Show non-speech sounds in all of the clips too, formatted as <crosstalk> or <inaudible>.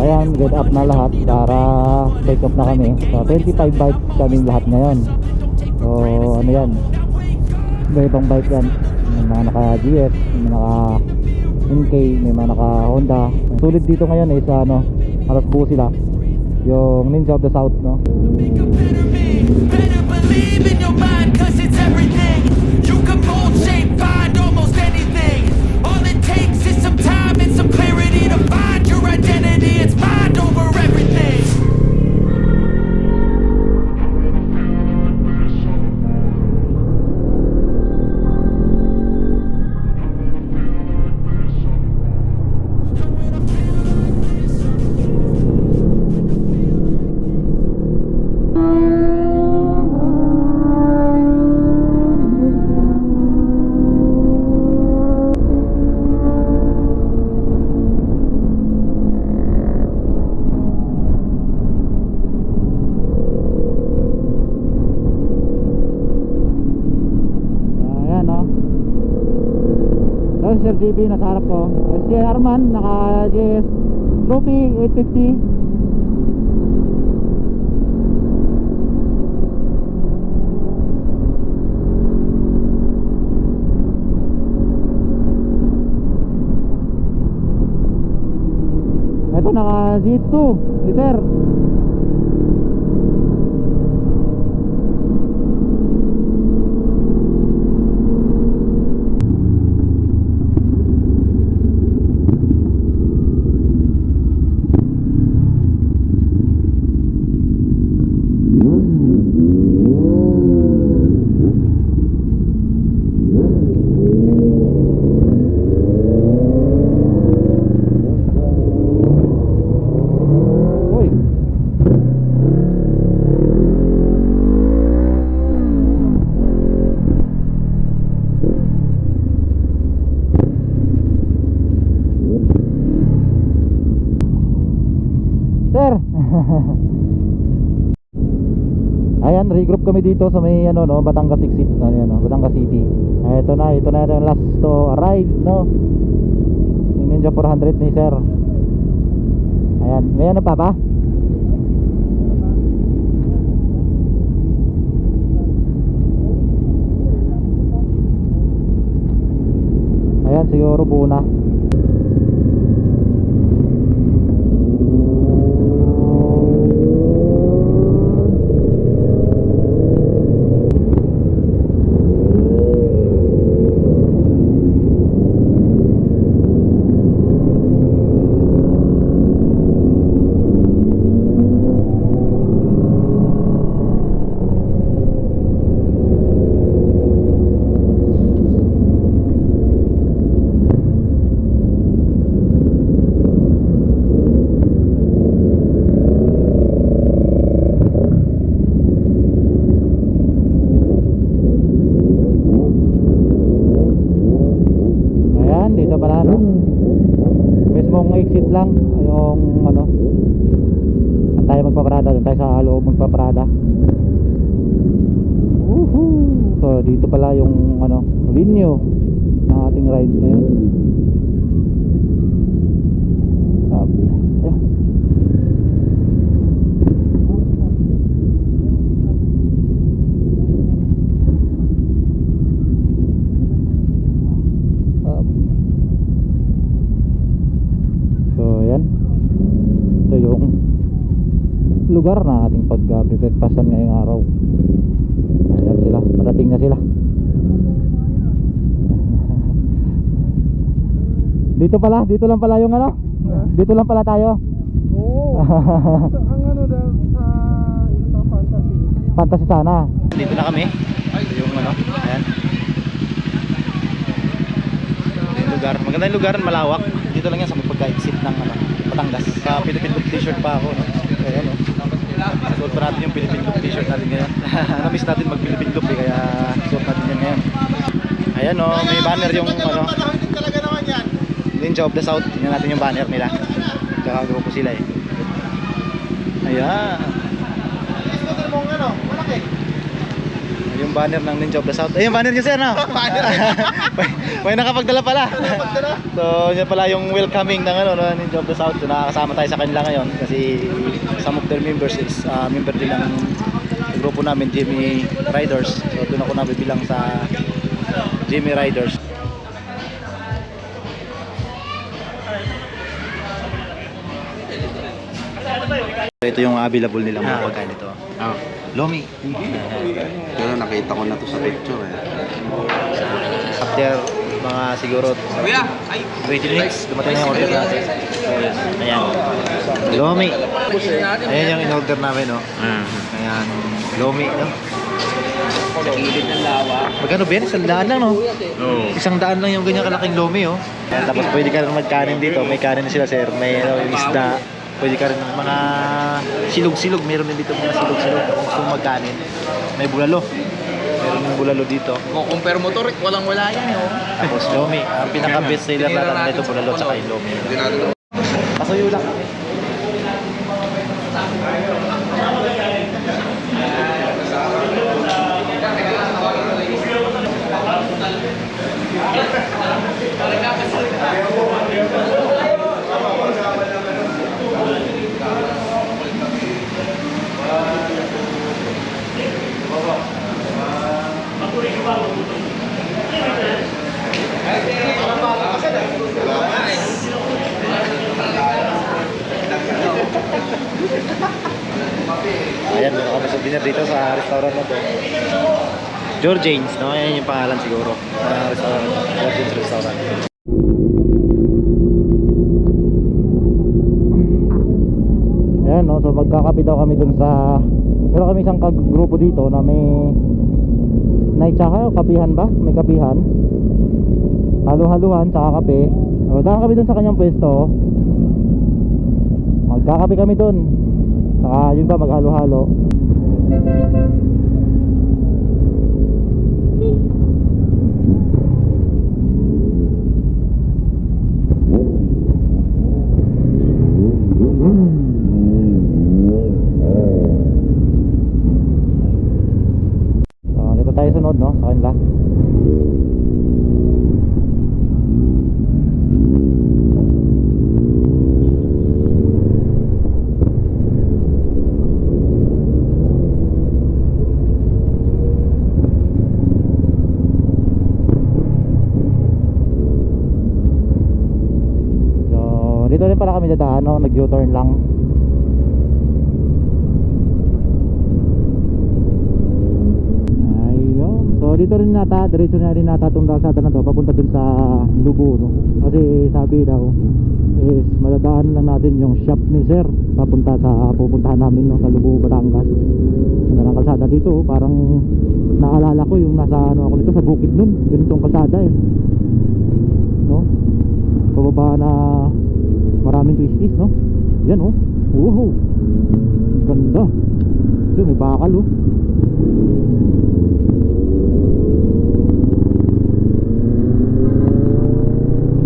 Ayan, get up na lahat para take off na kami. So, 25 bike kaming lahat ngayon. So, ano yan? May ibang bike yan. May mga naka GS, may mga NK, may mga naka Honda. Sulit dito ngayon is ano, halos buo sila. Yung Ninja of the South, no? Sir JB, nasa harap ko. Si Arman, naka GS Trophy 850. Ito naka ZX2 liter. Uy. <laughs> Ayan, regroup kami dito sa may ano no, Batangas Exit, ano yan, Batangas City. Ay, ito na, ito na yung last to arrive, no. Yung Ninja 400 ni Sir. Ayan, may ano pa ba? Ayan, siguro buo na. Magpaparada. Woohoo! So dito pala yung ano, venue ng ating ride ngayon. Lugar na ating pag-breakfastan ngayong araw. Ayan sila. Parating na sila. <laughs> dito pala. Dito lang pala yung ano. Dito lang pala tayo. Oo. <laughs> ang ano daw sa fantasy. Fantasy sana. Dito na kami. Ito yung ano. Ayan. Lugar. Maganda yung lugar. Malawak. Dito lang yan sa may pagka-exit ng ano, Batangas. Sa Philippine Loop t-shirt pa ako. No? Ayan o. Suot pa natin yung Philippine Loop t-shirt natin ngayon. <laughs> Namiss natin mag Philippine Loop eh. Kaya suot natin yan ngayon. Ayan o. May banner yung ano. talaga naman yan. Ninja of the South. Tingnan natin yung banner nila. Kakagrupo sila eh. Ayan. Scooter mo ano, malaki. Yung banner ng Ninja of the South. Ay, yung banner niya sir, no? <laughs> Banner. <laughs> may, may nakapagdala pala. So, yun pala yung welcoming ng ano, Ninja of the South. So, nakakasama tayo sa kanila ngayon kasi some of their members is uh, member din ng grupo namin, Jimmy Riders. So, doon ako nabibilang sa Jimmy Riders. Ito yung available nilang mga pagkain ito. Ah, Lomi. pero nakita ko na to sa picture eh. After mga siguro 20 minutes, dumating na yung order natin. Ayan. Lomi. Ayan yung in-order namin, no? Ah. Ayan. Lomi, no? Magkano Ben? Isang daan lang, no? Oo. Isang daan lang yung ganyan kalaking lomi, oh. Ayan, tapos pwede ka rin magkanin dito. May kanin na sila, sir. May ano, yung isda. Pwede ka rin ng mga silog-silog. Meron din dito mga silog-silog kung gusto magkanin. May bulalo. Meron yung bulalo dito. Kung compare mo to, Rick, walang wala yan, no? Tapos lomi. Ang pinaka-best seller natin nito sa bulalo tsaka yung lomi. Natin Pasuyo lang Georgians, no? Ayan yung pangalan siguro. Uh, restaurant. Georgians Restaurant. Ayan, no? So magkakape daw kami dun sa... Meron kami isang kag-grupo dito na may... Night tsaka, kapihan ba? May kapihan. Halo-haluhan, tsaka kape. O, daan kami dun sa kanyang pwesto. Magkakape kami dun. Saka yun ba, maghalo-halo. So, dito rin pala kami dadaan, no? Nag-U-turn lang. Ayun. So, dito rin nata, diretso na rin nata itong kalsada na to, papunta dun sa Lubo, no? Kasi sabi daw, is madadaan lang natin yung shop ni Sir, papunta sa pupuntahan namin, no? Sa Lubo, Batangas. Ganda ng kalsada dito, oh. parang naalala ko yung nasa, ano ako nito, sa bukid nun. Ganitong kalsada eh. No? pababa na maraming twisties no? Yan oh. Wow. Ganda. So may bakal oh.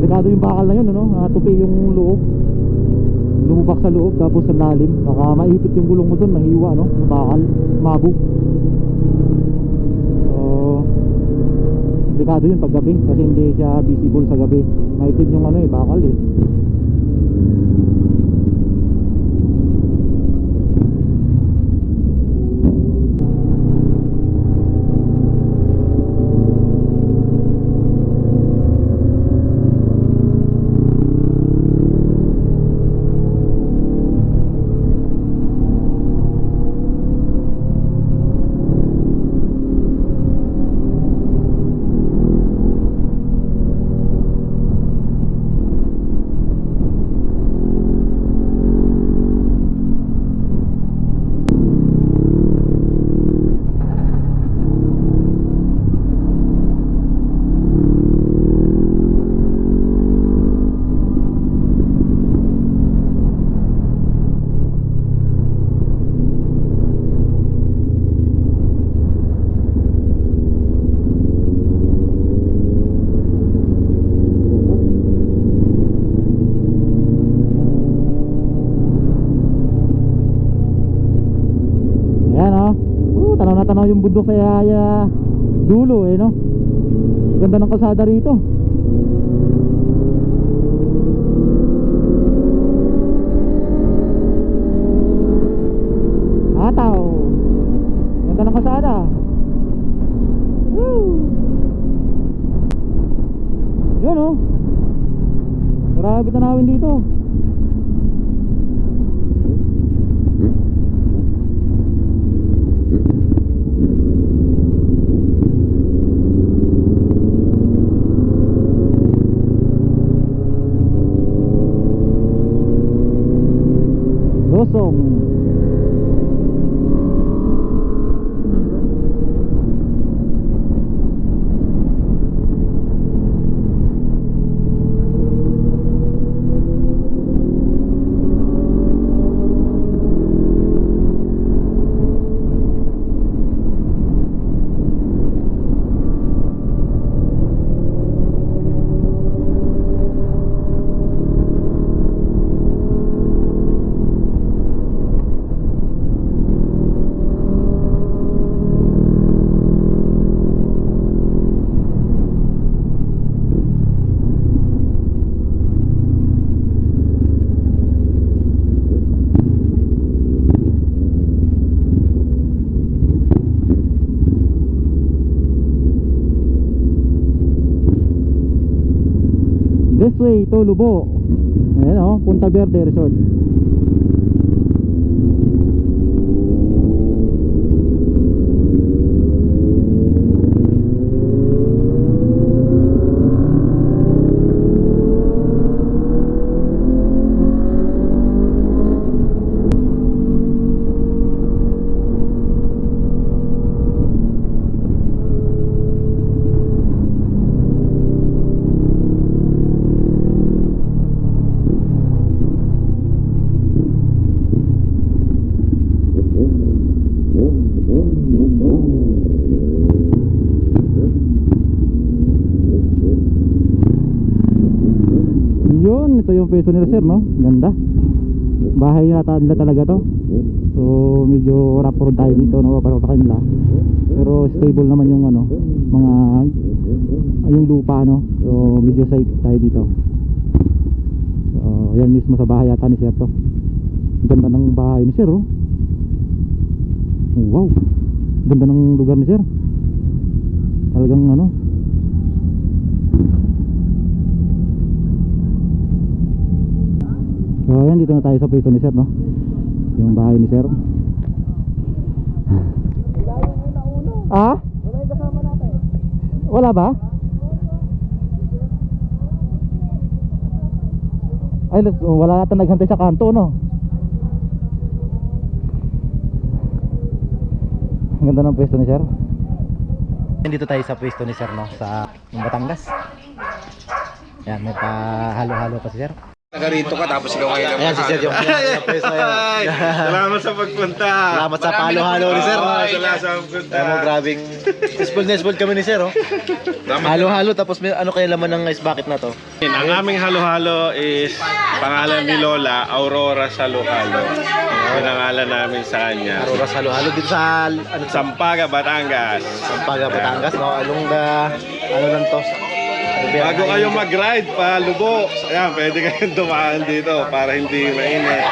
Delikado yung bakal na yun ano? Natupi yung loob. Lumubak sa loob tapos sa lalim. Baka maipit yung gulong mo dun mahiwa no? Yung bakal mabog. So delikado yun pag gabi kasi hindi siya visible sa gabi. Maitim yung ano eh bakal eh tanaw yung bundok sa yaya dulo eh no? Ganda ng kalsada rito. Ataw. Ganda ng kalsada. Woo! yun oh. Grabe tanawin dito Lubo Ayan o, Punta Verde Resort yung peso nila sir no? Ganda. Bahay yata nila talaga to. So medyo rough road tayo dito no? Para sa kanila. Pero stable naman yung ano Mga Yung lupa no? So medyo safe tayo dito. So yan mismo sa bahay yata ni sir to. Ganda ng bahay ni sir oh. Wow. Ganda ng lugar ni sir. Talagang ano So ayan dito na tayo sa pwesto ni sir no? Yung bahay ni sir. Ah? Wala yung kasama natin Wala ba? Ay wala natin naghantay sa kanto no? Ang ganda ng pwesto ni sir. Dito tayo sa pwesto ni sir no? Sa Batangas. Yan may pa halo-halo pa si sir Taga rito ka tapos ikaw ngayon. Ayan si Sir yung <laughs> Ay, Salamat sa pagpunta. Salamat sa palo-halo ni Sir. Oo, salamat sa pagpunta. Alam mo, grabing spoiled na kami ni Sir, oh. Halo-halo, tapos may ano kaya laman ng ice bucket na to? Ang aming halo-halo is pangalan ni Lola, Aurora Saluhalo. Yung pangalan namin sa kanya. Aroras halo-halo dito sa, ano, sa Sampaga, Batangas. Sampaga, Batangas, no? Along the, ano lang to? Bago kayo mag-ride pa Lubo, ayan, pwede kayong <laughs> dumaan dito para hindi mainit.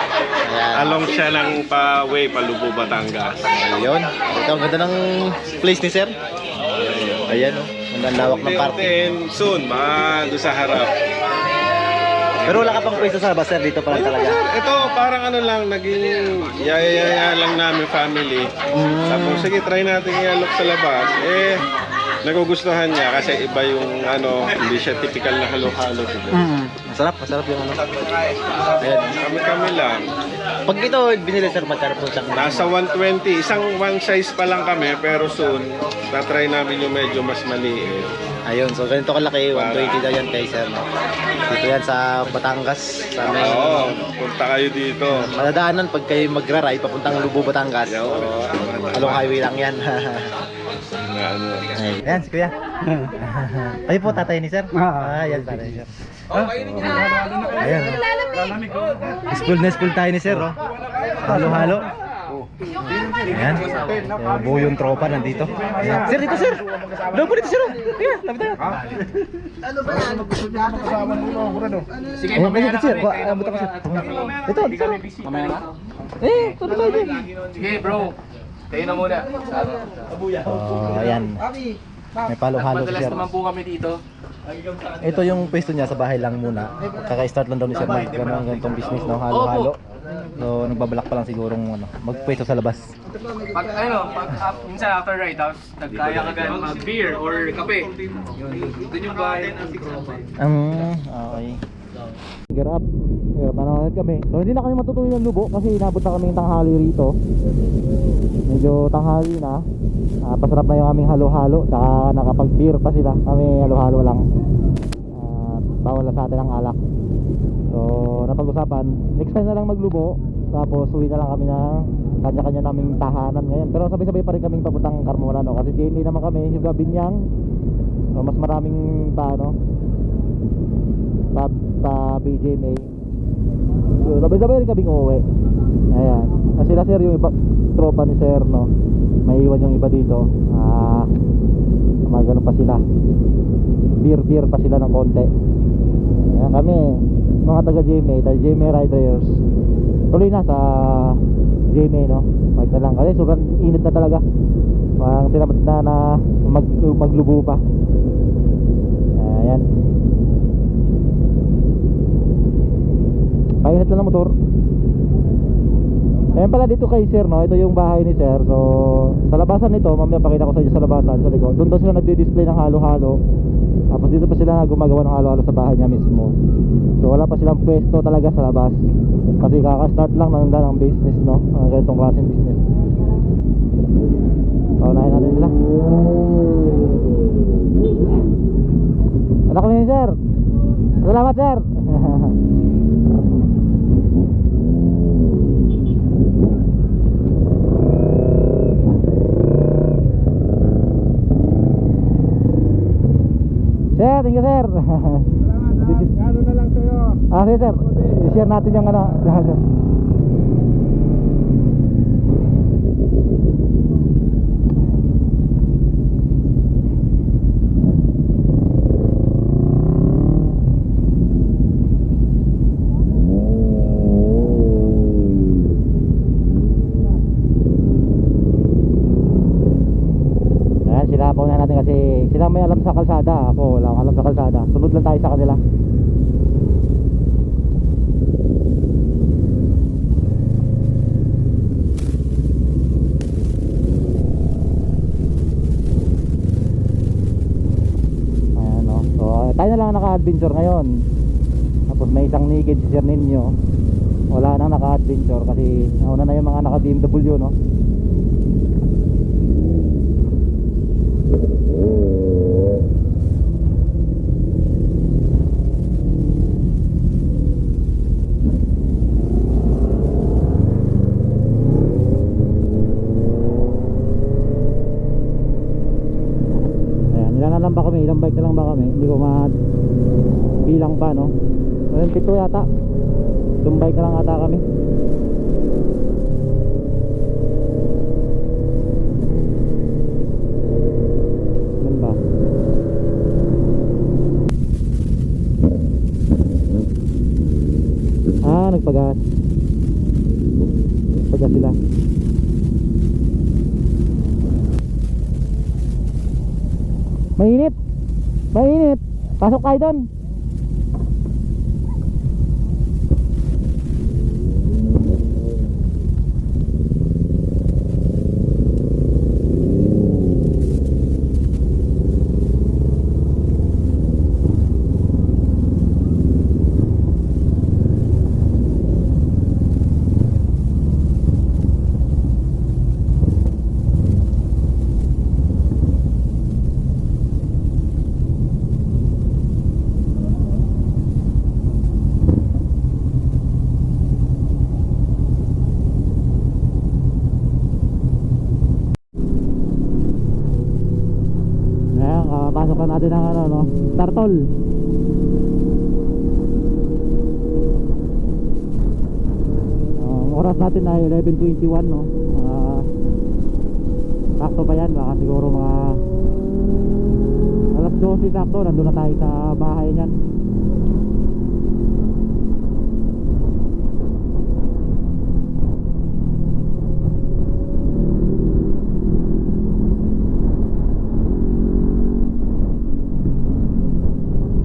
Along siya ng pa-way pa Lubo, Batangas. Ayun. Ito, ang ganda ng place ni Sir. Ayan, oh. Ang lawak ng. Unti-untiin, soon, doon sa harap. Pero wala ka pang pwesto sa labas, Sir. Dito pa lang talaga. Ito, parang ano lang, naging yaya lang namin family. Mm. Tapos, sige, try natin i-alok sa labas. Eh, nagugustuhan niya kasi iba yung ano, hindi siya typical na halo-halo. Mm. Masarap, masarap yung ano. Ayan. Kami-kami lang. Pag ito binili, Sir, magkano po siyang Nasa 120, isang one size pa lang kami, pero soon, na-try namin yung medyo mas maliit. Ayun, so ganito kalaki, 120 daw yan kay sir. No? Dito yan sa Batangas, sa may Oo, punta kayo dito. madadaanan pag kayo magra-ride papuntang Lubo, Batangas. Yo, Along highway lang yan. <laughs> na ano. Ayan, si Kuya. <laughs> Kayo po tatay ni sir? Ah, yan tatay ni sir. Ah, Ayan. oh. School na school tayo ni sir, oh. Halo-halo. Ayan. So, buo yung tropa nandito. Ayan. Sir, dito sir. Doon po dito sir. Kaya, tabi tayo. Sige, Ayan, mamaya dito na sir. kami. Kuha, abot ako sir. Ito, dito sir. Mamaya na? Eh, tuloy tayo dito. Sige bro, kayo na muna. Oh, ayan. May palo-halo si Madalas naman po kami dito. Ito yung pwesto niya sa bahay lang muna. Kaka-start lang daw ni sir mag ganun ganitong business no, halo-halo. So nagbabalak pa lang sigurong ano, magpwesto sa labas. Pag ano, pag uh, minsan after ride out, nagkaya ka gan mag beer or kape. Yun, doon yung bahay. Um, okay. Get up. Hirap na naman kami. So hindi na kami matutuloy ng lubo kasi inabot na kami ng tanghali rito. Medyo tanghali na. Ah, pasarap na yung aming halo-halo. Saka nakapag-beer pa sila. Kami halo-halo lang. Ah, bawal na sa atin ang alak. So napag-usapan. Next time na lang maglubo. Tapos uwi na lang kami ng kanya-kanya naming tahanan ngayon. Pero sabay-sabay pa rin kaming papuntang Carmona no. Kasi JND naman kami. Yung Binyang. So mas maraming pa ano pa BJMA so, sabay-sabay rin kaming uuwi. Ayan. Ah, sila sir yung iba tropa ni sir no? May iwan yung iba dito. Ah magano pa sila. Beer beer pa sila ng konti. Ayan kami mga taga JMA taga JMA Riders. Tuloy na sa JMA no? Fight na lang. Kasi sobrang init na talaga. Parang tinamad na na mag, maglubo pa. Ayan Painit lang ng motor. Ayan pala dito kay Sir, no? Ito yung bahay ni Sir. So, sa labasan nito, mamaya pakita ko sa inyo sa labasan, sa likod. Doon daw sila nagdi-display ng halo-halo. Tapos dito pa sila gumagawa ng halo-halo sa bahay niya mismo. So, wala pa silang pwesto talaga sa labas. Kasi kaka-start lang ng, ng business, no? Ang ganitong klaseng business. Paunahin natin sila. Anak ko ni Sir. Salamat, Sir. <laughs> thank you sir. <laughs> Ano na lang sa'yo? Ah, sige sir. I-share natin yung ano. <laughs> Ayan, natin kasi sila may alam sa kalsada. Ako wala akong alam sa kalsada. Sunod lang tayo sa kanila. Ayan o. So, tayo na lang naka-adventure ngayon. Tapos may isang naked si Sir Ninyo. Wala nang naka-adventure kasi nauna na yung mga naka-BMW no. Hindi ko ma bilang pa, no? Ayan, pito yata. Bike na lang ata kami. Ilan ba? Ah, nagpagas. Nagpagas sila. Mainit. Mainit. Pasok tayo doon. Ayan, na natin ang ano, no? Tartol. Ang oras natin ay 11.21, no? Ah, sakto pa yan baka siguro mga alas 12 sakto nandun na tayo sa bahay niyan